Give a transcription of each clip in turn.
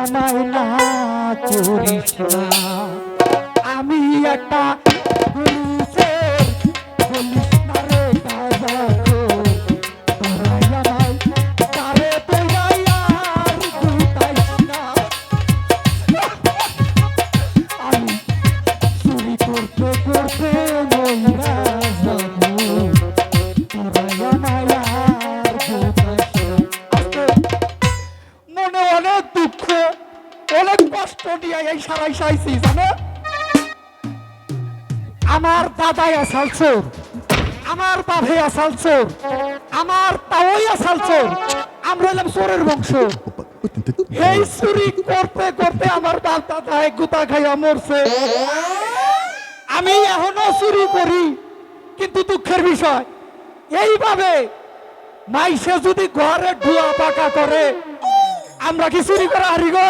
আমায় না করিস না আমি একটা এই সারাই সাইছি, জানো? আমার দাদাই আসাল চোর। আমার বাপে আসাল চোর। আমার তাওই আসাল চোর। আমরা হলাম চোরের বংশ। এই চুরি করতে করতে আমার বাপ দাদা গুতা খাইয়া মরছে। আমি এখনও চুরি করি, কিন্তু দুঃখের বিষয়, এইভাবে মাইসে যদি ঘরে ডুয়া পাকা করে, আমরা কি চুরি করা হারি গো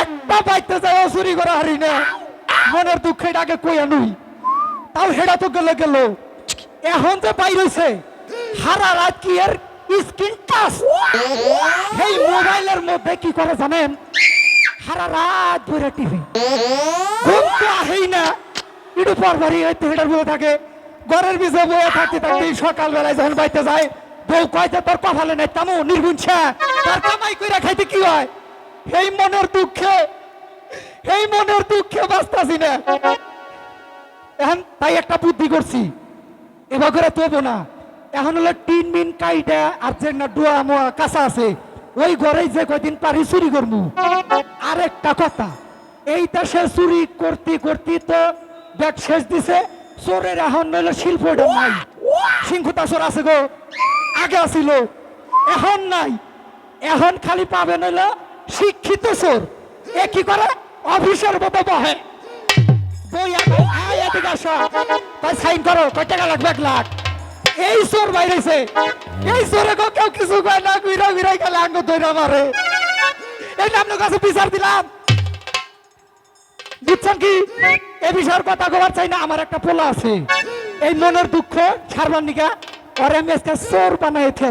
একটা পাইতে যাই চুরি করা হারি না। মনের দুঃখ এটাকে কইয়া নই। তাও হেডা তো গেলে গেল। এখন যে পাই রইছে হারা রাত কি এর স্ক্রিন টাচ। এই মোবাইলের মধ্যে কি করে জানেন? সারা রাত ধরে টিভি। ঘুম তো আহেই না। একটু পরবারই হয়তো হেডার বলে থাকে। ঘরের বিজে বয়ে থাকতে থাকতে সকালবেলায় যখন বাইতে যায়, বউ কয়তে তোর কপালে নাই, তামু নির্গুণছা তার কামাই কইরা খাইতে কি হয়? এই মনের দুঃখে এই মনের দুঃখে বাঁচতাছি না। এখন তাই একটা বুদ্ধি করছি এবার করে তবো না। এখন হলো টিন মিন কাইটা আর যে না ডুয়া মোয়া কাঁচা আছে ওই ঘরে যে কয়দিন পারি চুরি করব আরেকটা কথা এইটা সে চুরি করতে করতে তো ব্যাগ শেষ দিছে চোরের এখন নইলো শিল্পটা নাই। সিংহুতা চোর আছে গো আগে আছিল এখন নাই। এখন খালি পাবে নইলো শিক্ষিত চোর এ কি করে? অফিসের মতো বহে। বই আয় এদিকে আসো। কয় সাইন করো, কয় টাকা লাগবে এক লাখ? এই চোর বাইরেছে। এই চোরে গো কেউ কিছু কয় না, ঘুরা ঘুরাই গেলে আঙ্গ ধরে মারে। এই নাম কাছে বিচার দিলাম। বুঝছেন কি? এ বিষয়ের কথা কবার চাই না, আমার একটা পোলা আছে। এই মনের দুঃখ ছাড়বার নিকা, ওর আমি আজকে চোর বানাই থিয়া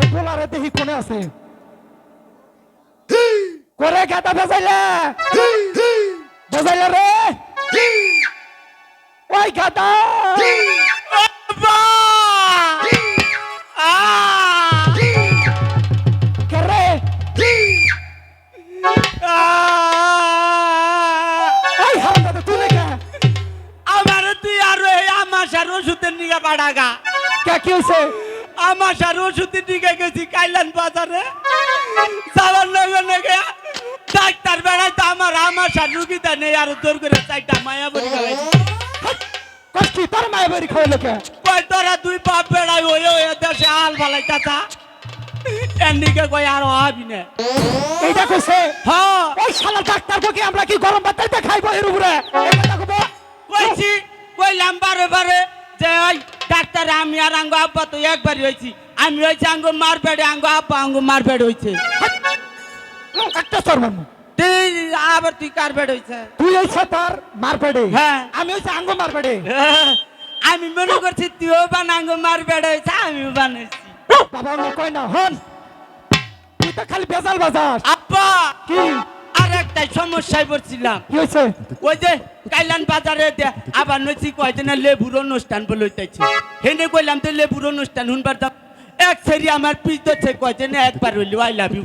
এই পোলারে দেখি কোনে আছে? করে গাতা বেজাইলে বেজাইলে রে। ওই গাতা কে রে এই হারামজাদা, তুই রে কে? আমার তুই আরও এই আমাশার ওষুধের নিগা পাড়াগা কে কি হয়েছে আমাশার ওষুধের নিগা গেছি কাইলান বাজারে। যাওয়ার লগে লগে ডাক্তার বেড়াইতে আমার আমাশার রুগীটা নেই আর তোর করে চাইটা মায়া বলি গেলাইছি কষ্টি তোর মায়ের বাড়ি খাওয়াইলো কে কই তোরা দুই বাপ বেড়াই ওই ওই দেশে আল ভালাই চাচা। এন্ডিকে কই আর হবি না এইটা কইছে? হ্যাঁ। ওই শালা ডাক্তার বকে আমরা কি গরম ভাত খাইতে খাইবো এর উপরে? এই কথা কব কইছি কইলাম বারে বারে যে ওই ডাক্তার আমি আর আঙ্গ আব্বা তো একবারই হয়েছি আমি হয়েছি আঙ্গ মার পেড়ে আঙ্গ আব্বা আঙ্গ মার পেড়ে হয়েছে একটা তুই আবার তুই কার পেড়ে হয়েছে তুই হইছে তোর মারপেড়ে হ্যাঁ। আমি হইছে আঙ্গ মারপেড়ে আমি মনে করছি তুইও আমিও বানাইছি বাবা না হন। তুই তো খালি বেজাল বাজাস। আব্বা! কি? আর একটা সমস্যায় পড়ছিলাম। কি হইছে? ওই যে কাইলান বাজারে দে আবার নইছি কয়দিন লেবুর অনুষ্ঠান বলে হইতেছে। হেনে কইলাম তো লেবুর অনুষ্ঠান শুনবার এক সেরি আমার পিস ধরছে কয়দিন একবার হইলি আই লাভ ইউ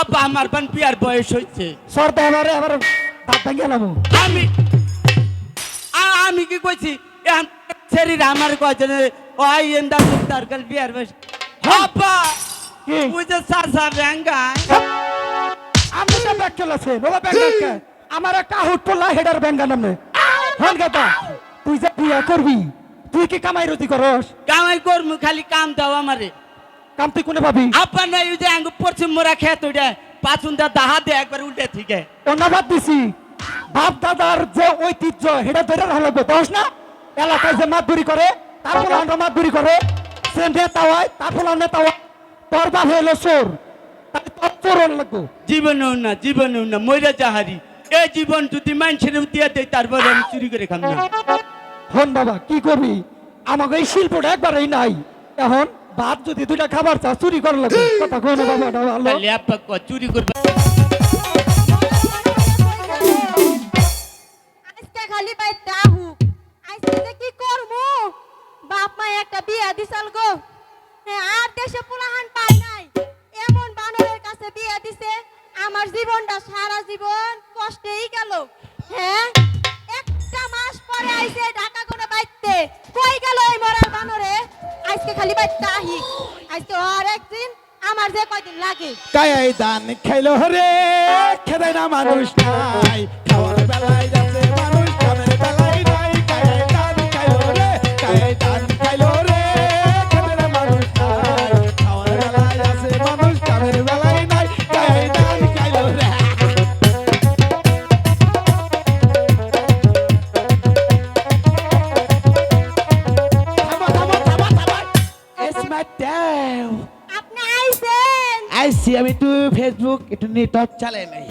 আব্বা আমার বান বিয়ার বয়স হইছে। সর তো আমারে আবার দাঁত ভেঙে গেলাম আমি আ- আমি কি কইছি? শরীর আমার কয়দিন ওই এন্দা তার কাল বিয়ার বয়স। আব্বা যে সাসা ব্যাঙ্গা আমি তো ব্যাগ চলেছে বাবা ব্যাগ রাখকে আমার একটা আহুট পড়লা হেডার ব্যাঙ্গা নামে। হন গাতা তুই যে বিয়া করবি তুই কি কামাই রতি করস? কামাই করমু খালি কাম দাও আমারে। কাম তুই কোনে পাবি আপা নাই ওই যে আঙ্গ পশ্চিম মোরা খেত ওইটা পাঁচুন দা দাহা দে একবার উল্টে থেকে। ধন্যবাদ দিছি। বাপ দাদার যে ঐতিহ্য সেটা ধরে রাখা লাগবে। দোষ না? এলাকায় যে মাতবুরি করে তারপর আমরা মাতবুরি করে। সে নেতা হয় তারপর নেতা হয় তোর বাপ হলো চোর। তাই তোর লাগবো। জীবনেও না জীবনেও না মইরা যাহারি। এই জীবন যদি মানুষের দিয়ে দেয় তারপরে আমি চুরি করে খাম। না হন বাবা কি করবি? আমাকে এই শিল্পটা একবারই নাই। এখন ভাত যদি দুইটা খাবার চা চুরি করা লাগবে। কথা কোন বাবা ভালো চুরি করবে। আজকে খালি পাই দাহু আজকে কি করব? বাপ মা একটা বিয়া দিছাল গো। হ্যাঁ আর দেশে পুলাহান পায় নাই। এমন বানরের কাছে বিয়া দিছে আমার জীবনটা সারা জীবন কষ্টেই গেল। হ্যাঁ একটা মাস পরে আইছে ঢাকা কোনে বাইতে। কই গেল এই মরার বানরে? আজকে খালি বাই তাহি আজকে আর একদিন আমার যে কয়দিন লাগে। কায়াই দান খাইলো রে, খেদাই না মানুষ নাই। খাওয়ার বেলায় একটু নেটওয়ার্ক চালাই নাই।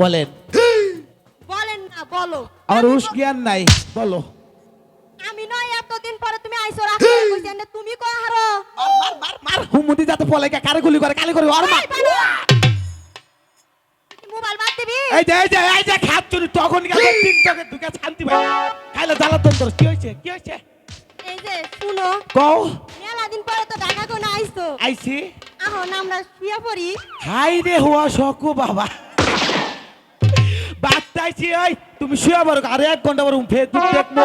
বলেন। বলেন না বলো। আমার আমি হুশ জ্ঞান নাই বলো। আমি নয় এতদিন পরে তুমি আইছো রাখতে কইছেন তুমি কই হারো? মার মার মার মার। হুমুদি যাতে পলে কে কারে গুলি করে কালে করে আর মার মোবাইল বাদ দিবি? এই যে এই যে এই যে খাত চুরি তখন গেলে টিকটকে ঢুকে শান্তি পাই খাইলে জ্বালা তন্তর কি হইছে কি হইছে? এই যে শুনো। কও। দিন পরে তো ঢাকা কোন আইছো? আইছি এখন আমরা শুয়ে পড়ি। হাই রে হওয়া সকু বাবা। বাচ্চাইছি ওই তুমি শুয়ে পারো আর এক ঘণ্টা পর ফেসবুক দেখব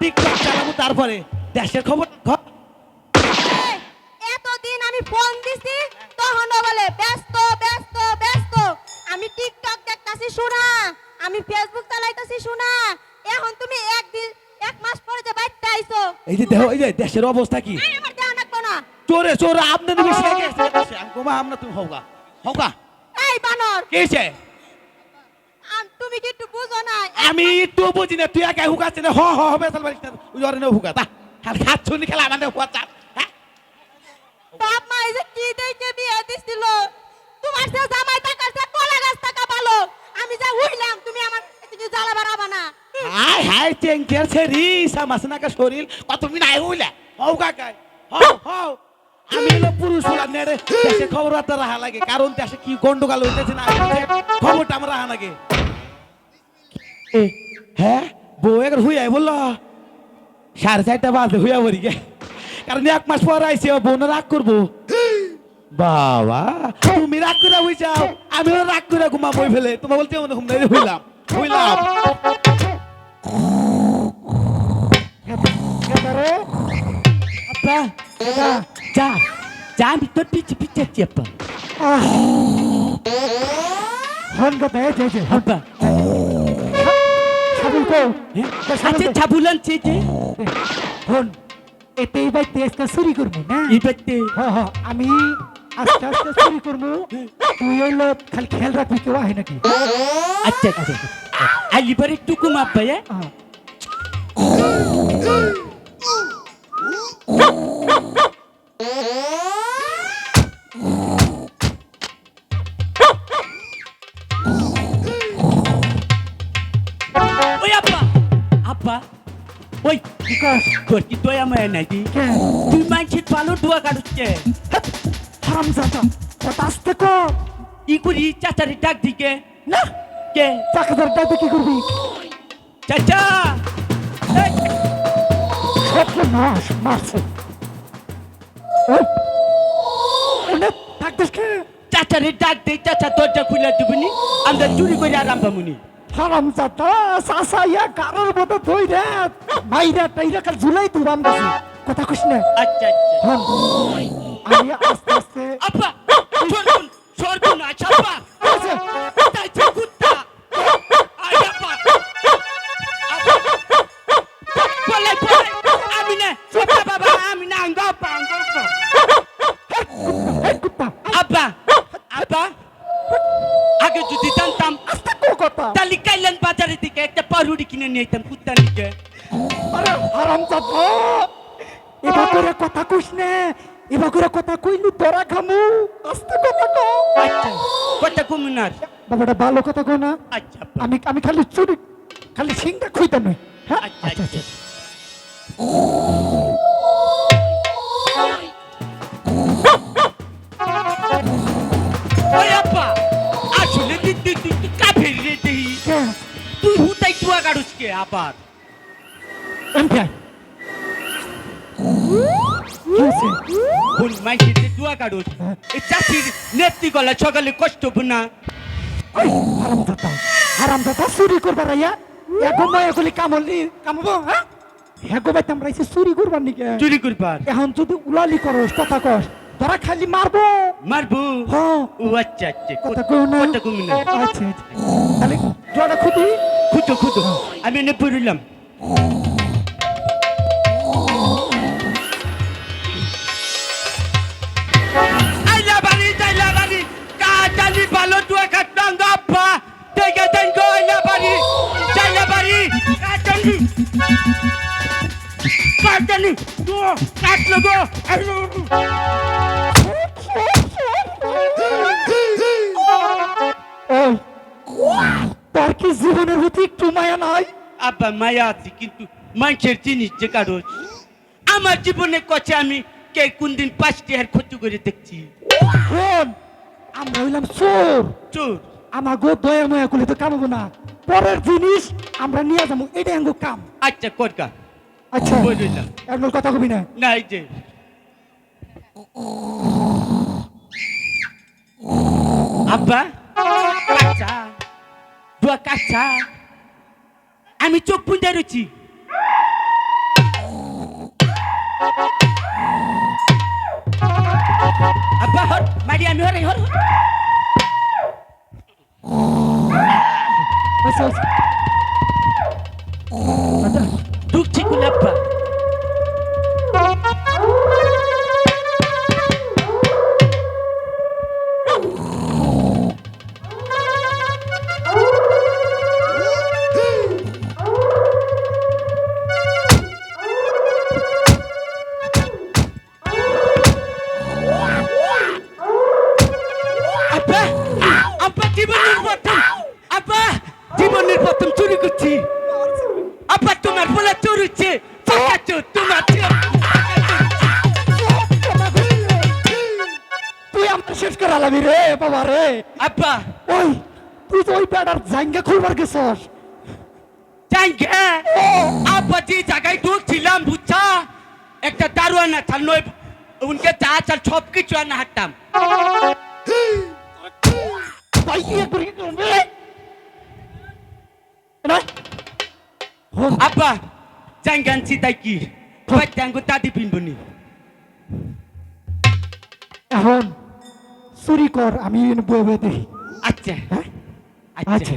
টিকটক চালাবো তারপরে দেশের খবর এই, এতদিন আমি ফোন দিছি তখন বলে ব্যস্ত ব্যস্ত ব্যস্ত। আমি টিকটক দেখতাছি শোনা। আমি ফেসবুক চালাইতাছি শোনা। এখন তুমি একদিন এক মাস পরে যে বাইতে আইছো এই যে দেহ এই যে দেশের অবস্থা কি? চোরে চোরে আপনার বেশি লাগে আমি আমরা তুমি হোগা হোগা এই বানর। কেছে তুমি কি একটু বুঝো না? আমি তো বুঝি না তুই একা হুকাচ্ছে না। হ হ হবে তাহলে বাড়িতে ওই জরে না হুকা তা খালি খাত শুনি খেলা আমাদের হুয়া চাপ হ্যাঁ? বাপ মা এই যে কি দেখে বিয়ে দিছিল? তোমার সে জামাই টাকার সে কলা গাছ টাকা পালো আমি যা উঠলাম তুমি আমার কিছু জ্বালা বাড়াবা না। হাই হাই টেঙ্কের ছেড়ি সামাসনাকা শরীর কত মিন আই হইলা হও কাকাই হও হও। আমি হলো পুরুষ হলাম নেড়ে দেশে খবর একটা রাহা লাগে কারণ দেশে কি গন্ডগোল হইতেছে না খবরটা আমার রাহা লাগে এ, হ্যাঁ বউ একবার হুই আই বলল সাড়ে চারটা বাজে হুইয়া বলি গে কারণ এক মাস পর আইসি বোন রাগ করব বাবা তুমি রাগ করে হই যাও আমিও রাগ করে ঘুমা বই ফেলে তোমার বলতে মনে ঘুম নাই হইলাম হইলাম আব্বা যা যা আমি তোর পিছে পিছে আছি আব্বা হন কথা এই যে আব্বা সাবুল কো আচ্ছা ছাবুল আনছে যে হন এতেই বাই তেজটা চুরি করব না এই বাড়িতে হ হ আমি আস্তে আস্তে চুরি করব তুই হইল খালি খেয়াল রাখবি কেউ আহে নাকি আচ্ছা আচ্ছা আলিবার একটু কম আব্বা হ্যাঁ হ্যাঁ। আব্বা ওই কি দয়া মায়া নাই দি। কে তুই মানছিস ভালো দোয়া কাটুচ্ছে হারাম জাতা কথা আসতে কো। ই করি চাচারে ডাক দিকে না কে? চাকাদার ডাইতে কি করবি? চাচা! সব মাস মারছে। থাকতিস কে চাচারে ডাক দে চাচা দরজা খুলে দিবনি। আমরা চুরি করে আরাম পামুনি হারাম জাতা সাসা ইয়া কারোর মতো ধই রে মাইরা টাইরা কাল ঝুলাই তুরাম গেছে কথা কইস না। আচ্ছা আচ্ছা। হন আমি আস্তে আস্তে আব্বা সরবুন সরবুন আচ্ছা আব্বা। নিয়ে কুত্তা নিকে আরে হারাম জাতা এবা করে কথা কইস না এবা করে কথা কইলু তোরা খামু আস্তে কথা কও আচ্ছা কথা কমুনার। বাবাটা ভালো কথা কও না? আচ্ছা আমি আমি খালি চুরি খালি সিংটা খুইতে নই হ্যাঁ? আচ্ছা। আচ্ছা। কোন চাষির নেত্রী গলা সকালে কষ্ট হারাম দাদা চুরি করবার আইয়া কামলি কামবো হ্যাঁ? চুরি করবার নিকে। চুরি করবার? এখন যদি উলালি করস কথা কস ধরা খালি মারবো। মারবো? হ্যাঁ। ও আচ্ছা আচ্ছা। কথা কই না। কথা না। আচ্ছা আচ্ছা। তাহলে জোড়া খুদি খুঁজো আমি এনে পড়লাম। মায়া আছে কিন্তু মানুষের জিনিস যে কারও আমার জীবনে কছে আমি কে কোন দিন পাঁচটি হার ক্ষতি করে দেখছি? আমরা হইলাম চোর। চোর? আমার গো দয়া ময়া করলে তো কামাবো না। পরের জিনিস আমরা নিয়ে যাব এটা আঙ্গো কাম। আচ্ছা আচ্ছা বুঝলাম একবার কথা কবি না? না এই যে। আব্বা কাচ্চা দুয়া কাচ্চা আমি চোখ পুঁজে রয়েছি আব্বা হর মারি আমি হর হর হর। জাঙ্গা খুলবার গেছস জাঙ্গে আব্বা যে জায়গায় ঢুকছিলাম বুঝছা? একটা দারোয়ানা থাল নয় উনকে চা চাল সব কিছু আনা হাঁটতাম আব্বা জাঙ্গে আনছি তাই কি? জাঙ্গো দাদি পিনবনি এখন চুরি কর আমি বয়ে বয়ে দেখি। আচ্ছা। হ্যাঁ? আচ্ছা আচ্ছা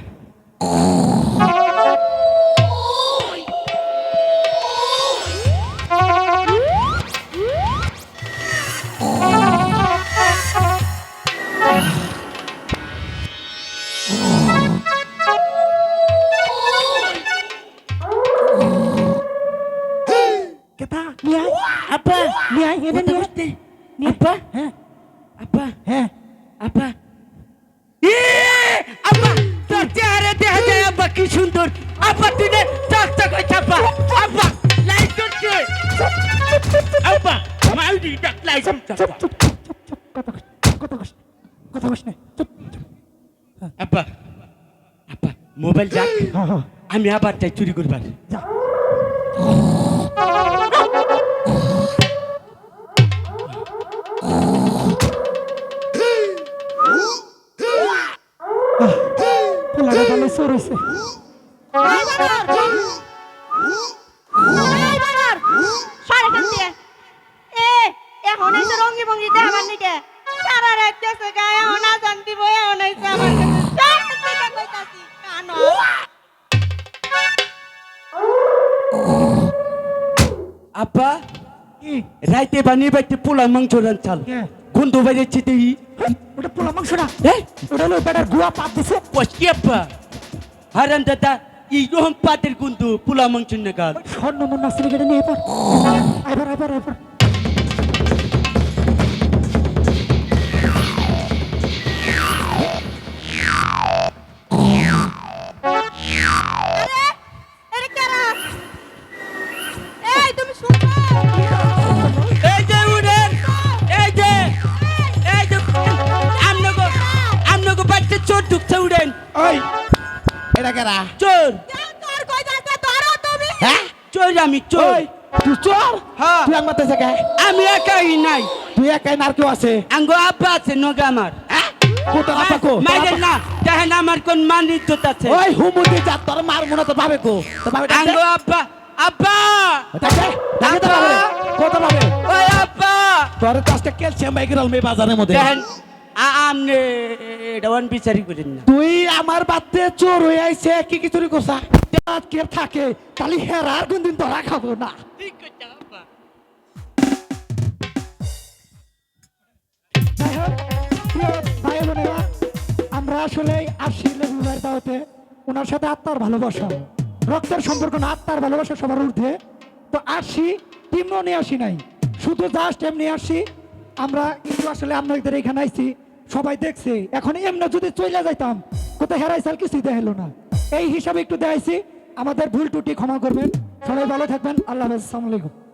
কথা কস কথা কস না চুপ আব্বা আব্বা মোবাইল যাক। হ্যাঁ হ্যাঁ। আমি আবার চাই চুরি করবার। যা কি বানি বাইতে পোলা মাংস কে? গন্ধ বাইরে চিতে ওটা পোলা মাংস না? ওটা হলো বেটার গুয়া পাত দিছে। আব্বা। হারান দাদা এই রকম পাতের গন্ধ পোলা মাংস নাগাল স্বর্ণ মন্না গেলে নিয়ে এবার এবার এবার এবার। আমি চোর। তুই চোর? হ্যাঁ। তুই আমার থেকে কে? আমি একাই নাই। তুই একাই নার কেউ আছে? আঙ্গো আব্বা আছে নগে আমার। আপা কো? না দেখেন আমার কোন মান ইজ্জত আছে। ওই হুমুদি যা তোর মার তো ভাবে কো। তো ভাবে আঙ্গো আব্বা আব্বা! ডাক দে, ডাক ভাবে কত ভাবে ওই আব্বা! তোর কাছটা ক্যালসিয়াম বাইকের মে বাজারের মধ্যে। দেখেন আ- তুই আমার বাদতে চোর হয়ে আইছে কি কি চুরি আজকে থাকে তাহলে হেরার কোন দিন ধরা খাব না। ঠিক ভাই বোনেরা, আমরা আসলে আসি লেবু ভাইয়ের দাওয়াতে ওনার সাথে আত্মার ভালোবাসা রক্তের সম্পর্ক না আত্মার ভালোবাসা সবার ঊর্ধ্বে। তো আসি টিমও নিয়ে আসি নাই। শুধু জাস্ট এমনি আসি আমরা কিন্তু আসলে আপনাদের এখানে আইছি। সবাই দেখছে। এখন এমনি যদি চলে যাইতাম, কোথায় হেরাইছাল কিছুই দেখাল না। এই হিসাবে একটু দেখাইছি, আমাদের ভুল টুটি ক্ষমা করবেন। সবাই ভালো থাকবেন। আল্লাহ হাফেজ। আলাইকুম।